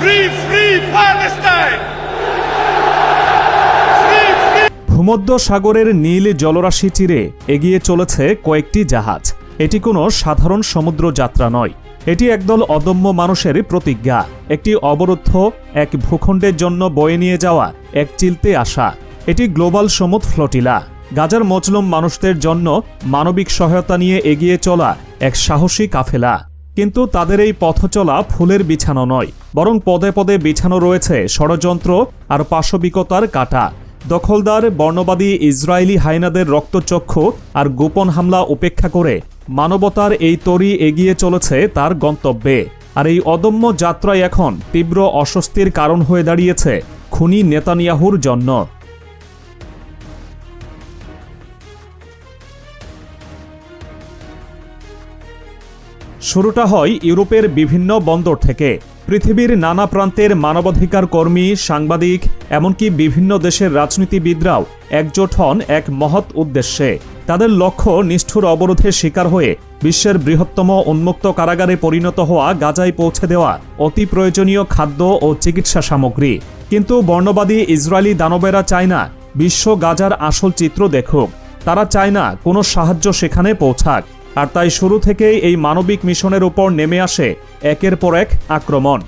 Free, free Palestine! ভূমধ্য সাগরের নীল জলরাশি চিরে এগিয়ে চলেছে কয়েকটি জাহাজ। এটি কোনো সাধারণ সমুদ্র যাত্রা নয়। এটি একদল অদম্য মানুষের প্রতিজ্ঞা। একটি অবরুদ্ধ এক ভূখণ্ডের জন্য বয়ে নিয়ে যাওয়া এক চিলতে আসা। এটি গ্লোবাল সমুদ ফ্লটিলা। গাজার মজলুম মানুষদের জন্য মানবিক সহায়তা নিয়ে এগিয়ে চলা এক সাহসী কাফেলা। কিন্তু তাদের এই পথ চলা ফুলের বিছানো নয়, বরং পদে পদে বিছানো রয়েছে ষড়যন্ত্র আর পাশবিকতার কাটা। দখলদার, বর্ণবাদী ইসরায়েলি হাইনাদের রক্তচক্ষু আর গোপন হামলা উপেক্ষা করে মানবতার এই তরি এগিয়ে চলেছে তার গন্তব্যে। আর এই অদম্য যাত্রায় এখন তীব্র অস্বস্তির কারণ হয়ে দাঁড়িয়েছে খুনি নেতানিয়াহুর জন্য। শুরুটা হয় ইউরোপের বিভিন্ন বন্দর থেকে। পৃথিবীর নানা প্রান্তের মানবাধিকার কর্মী, সাংবাদিক, এমনকি বিভিন্ন দেশের রাজনীতিবিদরাও একজোট হন এক মহৎ উদ্দেশ্যে। তাদের লক্ষ্য নিষ্ঠুর অবরোধের শিকার হয়ে বিশ্বের বৃহত্তম উন্মুক্ত কারাগারে পরিণত হওয়া গাজায় পৌঁছে দেওয়া অতি প্রয়োজনীয় খাদ্য ও চিকিৎসা সামগ্রী। কিন্তু বর্ণবাদী ইসরায়েলি দানবেরা চায় না বিশ্ব গাজার আসল চিত্র দেখুক। তারা চায় না কোনো সাহায্য সেখানে পৌঁছাক। আর তাই শুরু থেকেই এই মানবিক মিশনের উপর নেমে আসে একের পর এক আক্রমণ।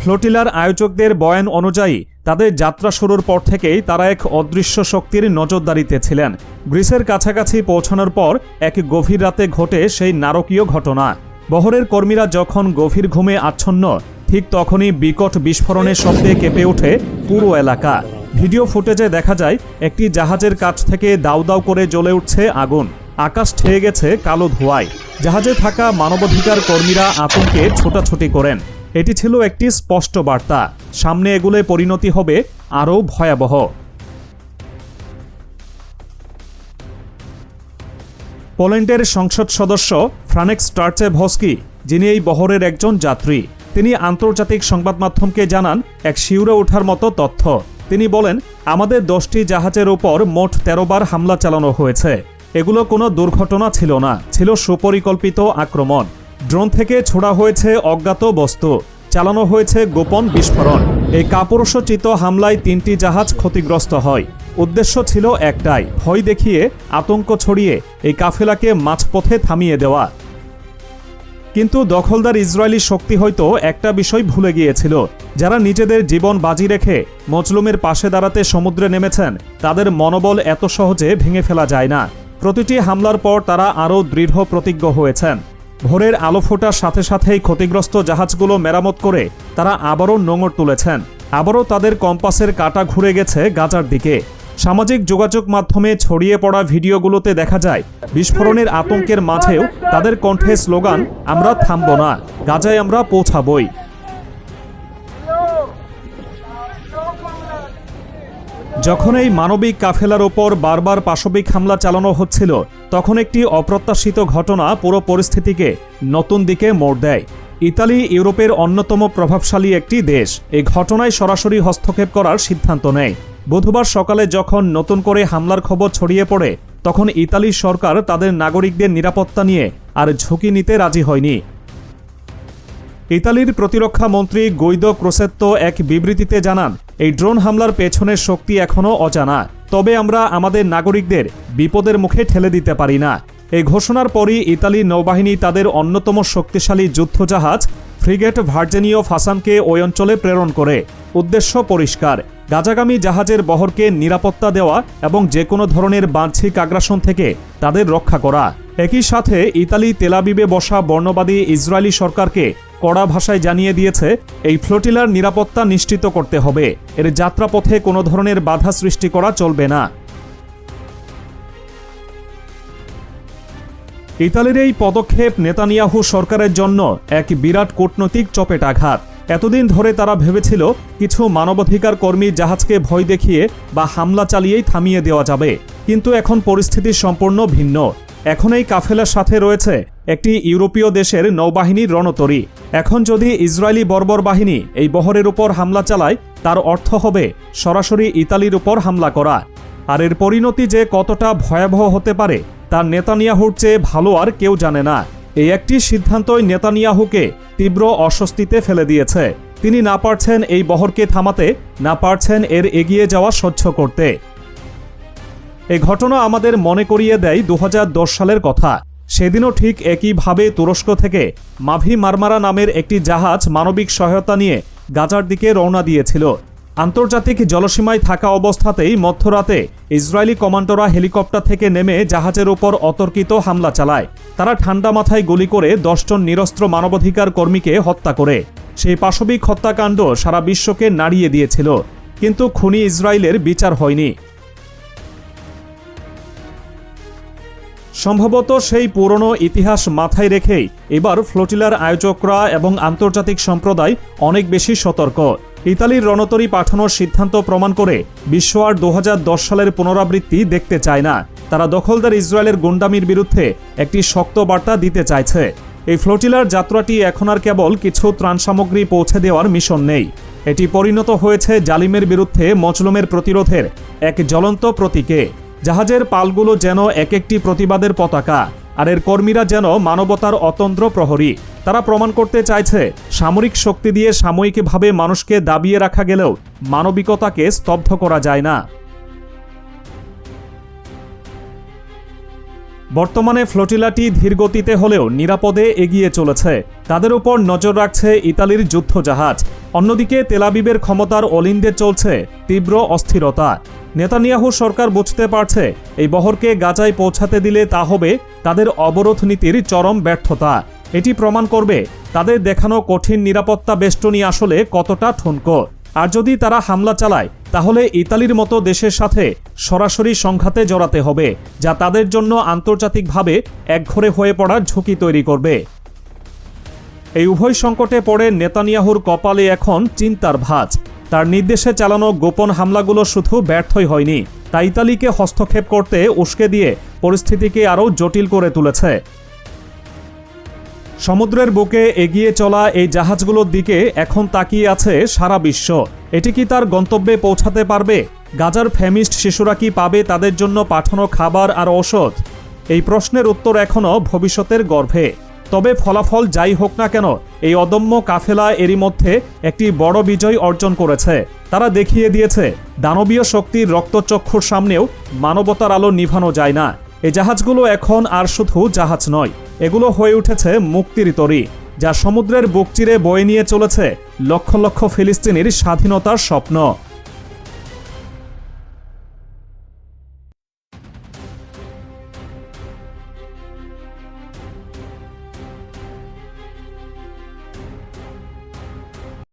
ফ্লোটিলার আয়োজকদের বয়ান অনুযায়ী, তাদের যাত্রা শুরুর পর থেকেই তারা এক অদৃশ্য শক্তির নজরদারিতে ছিলেন। গ্রিসের কাছাকাছি পৌঁছানোর পর এক গভীর রাতে ঘটে সেই নারকীয় ঘটনা। বহরের কর্মীরা যখন গভীর ঘুমে আচ্ছন্ন, ঠিক তখনই বিকট বিস্ফোরণের শব্দে কেঁপে ওঠে পুরো এলাকা। ভিডিও ফুটেজে দেখা যায়, একটি জাহাজের কাছ থেকে দাউ দাউ করে জ্বলে উঠছে আগুন। আকাশ ঠেয়ে গেছে কালো ধোঁয়ায়। জাহাজে থাকা মানবাধিকার কর্মীরা আতঙ্কে ছোটাছুটি করেন। এটি ছিল একটি স্পষ্ট বার্তা। সামনে এগুলে পরিণতি হবে আরও ভয়াবহ। পোল্যান্ডের সংসদ সদস্য ফ্রানেক্স টার্চে ভস্কি যিনি এই বহরের একজন যাত্রী, তিনি আন্তর্জাতিক সংবাদ মাধ্যমকে জানান, এক শিউরে ওঠার মতো তথ্য। তিনি বলেন, আমাদের দশটি জাহাজের ওপর মোট তেরো বার হামলা চালানো হয়েছে। এগুলো কোনো দুর্ঘটনা ছিল না, ছিল সুপরিকল্পিত আক্রমণ। ড্রোন থেকে ছোড়া হয়েছে অজ্ঞাত বস্তু, চালানো হয়েছে গোপন বিস্ফোরণ। এই কাপুরুষোচিত হামলায় তিনটি জাহাজ ক্ষতিগ্রস্ত হয়। উদ্দেশ্য ছিল একটাই, ভয় দেখিয়ে আতঙ্ক ছড়িয়ে এই কাফেলাকে মাঝপথে থামিয়ে দেওয়া। কিন্তু দখলদার ইসরায়েলি শক্তি হয়তো একটা বিষয় ভুলে গিয়েছিল। যারা নিজেদের জীবন বাজি রেখে মজলুমের পাশে দাঁড়াতে সমুদ্রে নেমেছেন, তাদের মনোবল এত সহজে ভেঙে ফেলা যায় না। প্রতিটি হামলার পর তারা আরও দৃঢ় প্রতিজ্ঞ হয়েছেন। ভোরের আলো ফোটার সাথে সাথেই ক্ষতিগ্রস্ত জাহাজগুলো মেরামত করে তারা আবারও নোঙর তুলেছেন। আবারও তাদের কম্পাসের কাটা ঘুরে গেছে গাজার দিকে। সামাজিক যোগাযোগ মাধ্যমে ছড়িয়ে পড়া ভিডিওগুলোতে দেখা যায়, বিস্ফোরণের আতঙ্কের মাঝেও তাদের কণ্ঠে স্লোগান, আমরা থামব না গাজায় আমরা পৌঁছাবই। যখন এই মানবিক কাফেলার ওপর বারবার পাশবিক হামলা চালানো হচ্ছিল, তখন একটি অপ্রত্যাশিত ঘটনা পুরো পরিস্থিতিকে নতুন দিকে মোড় দেয়। ইতালি ইউরোপের অন্যতম প্রভাবশালী একটি দেশ, এই ঘটনায় সরাসরি হস্তক্ষেপ করার সিদ্ধান্ত নেয়। বুধবার সকালে যখন নতুন করে হামলার খবর ছড়িয়ে পড়ে, তখন ইতালি সরকার তাদের নাগরিকদের নিরাপত্তা নিয়ে আর ঝুঁকি নিতে রাজি হয়নি। ইতালির প্রতিরক্ষা মন্ত্রী গৈদো ক্রোসেত্তো এক বিবৃতিতে জানান, এই ড্রোন হামলার পেছনের শক্তি এখনও অজানা, তবে আমরা আমাদের নাগরিকদের বিপদের মুখে ঠেলে দিতে পারি না। এই ঘোষণার পরই ইতালি নৌবাহিনী তাদের অন্যতম শক্তিশালী যুদ্ধজাহাজ ফ্রিগেট ভার্জেনিও ফাসানকে ওই অঞ্চলে প্রেরণ করে। উদ্দেশ্য পরিষ্কার গাজাগামী জাহাজের বহরকে নিরাপত্তা দেওয়া এবং যে কোনো ধরনের বাহ্যিক আগ্রাসন থেকে তাদের রক্ষা করা। একই সাথে ইতালি তেলাবিবে বসা বর্ণবাদী ইসরায়েলি সরকারকে কড়া ভাষায় জানিয়ে দিয়েছে, এই ফ্লোটিলার নিরাপত্তা নিশ্চিত করতে হবে। এর যাত্রাপথে কোনো ধরনের বাধা সৃষ্টি করা চলবে না। ইতালির এই পদক্ষেপ নেতানিয়াহু সরকারের জন্য এক বিরাট কূটনৈতিক চপেটাঘাত এতদিন ধরে তারা ভেবেছিল কিছু মানবাধিকার কর্মী জাহাজকে ভয় দেখিয়ে বা হামলা চালিয়েই থামিয়ে দেওয়া যাবে। কিন্তু এখন পরিস্থিতি সম্পূর্ণ ভিন্ন। এখন এই কাফেলার সাথে রয়েছে একটি ইউরোপীয় দেশের নৌবাহিনীর রণতরী। এখন যদি ইসরায়েলি বর্বর বাহিনী এই বহরের উপর হামলা চালায়, তার অর্থ হবে সরাসরি ইতালির উপর হামলা করা। আর এর পরিণতি যে কতটা ভয়াবহ হতে পারে তার নেতানিয়াহুর চেয়ে ভালো আর কেউ জানে না। এই একটি সিদ্ধান্তই নেতানিয়াহুকে তীব্র অস্বস্তিতে ফেলে দিয়েছে। তিনি না পারছেন এই বহরকে থামাতে, না পারছেন এর এগিয়ে যাওয়া সহ্য করতে। এই ঘটনা আমাদের মনে করিয়ে দেয় দু হাজার দশ সালের কথা। সেদিনও ঠিক একইভাবে তুরস্ক থেকে মাভি মারমারা নামের একটি জাহাজ মানবিক সহায়তা নিয়ে গাজার দিকে রওনা দিয়েছিল। আন্তর্জাতিক জলসীমায় থাকা অবস্থাতেই মধ্যরাতে ইসরায়েলি কমান্ডোরা হেলিকপ্টার থেকে নেমে জাহাজের ওপর অতর্কিত হামলা চালায়। তারা ঠান্ডা মাথায় গুলি করে দশজন নিরস্ত্র মানবাধিকার কর্মীকে হত্যা করে। সেই পাশবিক হত্যাকাণ্ড সারা বিশ্বকে নাড়িয়ে দিয়েছিল, কিন্তু খুনি ইসরায়েলের বিচার হয়নি। সম্ভবত সেই পুরনো ইতিহাস মাথায় রেখেই এবার ফ্লোটিলার আয়োজকরা এবং আন্তর্জাতিক সম্প্রদায় অনেক বেশি সতর্ক। ইতালির রণতরী পাঠানোর সিদ্ধান্ত প্রমাণ করে বিশ্ব আর দু হাজার দশ সালের পুনরাবৃত্তি দেখতে চায় না। তারা দখলদার ইসরায়েলের গুন্ডামির বিরুদ্ধে একটি শক্ত বার্তা দিতে চাইছে। এই ফ্লোটিলার যাত্রাটি এখন আর কেবল কিছু ত্রাণ সামগ্রী পৌঁছে দেওয়ার মিশন নেই। এটি পরিণত হয়েছে জালিমের বিরুদ্ধে মজলুমের প্রতিরোধের এক জ্বলন্ত প্রতীকে। জাহাজের পালগুলো যেন এক একটি প্রতিবাদের পতাকা। আর এর কর্মীরা যেন মানবতার অতন্ত্র প্রহরী। তারা প্রমাণ করতে চাইছে, সামরিক শক্তি দিয়ে সাময়িকভাবে মানুষকে দাবিয়ে রাখা গেলেও মানবিকতাকে স্তব্ধ করা যায় না। বর্তমানে ফ্লোটিলাটি ধীরগতিতে হলেও নিরাপদে এগিয়ে চলেছে। তাদের উপর নজর রাখছে ইতালির যুদ্ধজাহাজ। অন্যদিকে তেলাবিবের ক্ষমতার অলিন্দে চলছে তীব্র অস্থিরতা। নেতানিয়াহু সরকার বুঝতে পারছে এই বহরকে গাজায় পৌঁছাতে দিলে তা হবে তাদের অবরোধ নীতির চরম ব্যর্থতা। এটি প্রমাণ করবে তাদের দেখানো কঠিন নিরাপত্তা বেষ্টনী আসলে কতটা ঠুনকো। আর যদি তারা হামলা চালায়, তাহলে ইতালির মতো দেশের সাথে সরাসরি সংঘাতে জড়াতে হবে, যা তাদের জন্য আন্তর্জাতিকভাবে একঘরে হয়ে পড়ার ঝুঁকি তৈরি করবে। এই উভয় সংকটে পড়ে নেতানিয়াহুর কপালে এখন চিন্তার ভাঁজ। তার নির্দেশে চালানো গোপন হামলাগুলো শুধু ব্যর্থই হয়নি। তা ইতালিকে হস্তক্ষেপ করতে উস্কে দিয়ে পরিস্থিতিকে আরও জটিল করে তুলেছে। সমুদ্রের বুকে এগিয়ে চলা এই জাহাজগুলোর দিকে এখন তাকিয়ে আছে সারা বিশ্ব। এটি কি তার গন্তব্যে পৌঁছাতে পারবে? গাজার ফ্যামিস্ট শিশুরা কি পাবে তাদের জন্য পাঠানো খাবার আর ঔষধ? এই প্রশ্নের উত্তর এখনও ভবিষ্যতের গর্ভে। তবে ফলাফল যাই হোক না কেন, এই অদম্য কাফেলা এরই মধ্যে একটি বড় বিজয় অর্জন করেছে। তারা দেখিয়ে দিয়েছে, দানবীয় শক্তির রক্তচক্ষুর সামনেও মানবতার আলো নিভানো যায় না। এই জাহাজগুলো এখন আর শুধু জাহাজ নয়, এগুলো হয়ে উঠেছে মুক্তির তরী, যা সমুদ্রের বুক চিরে বয়ে নিয়ে চলেছে লক্ষ লক্ষ ফিলিস্তিনির স্বাধীনতার স্বপ্ন।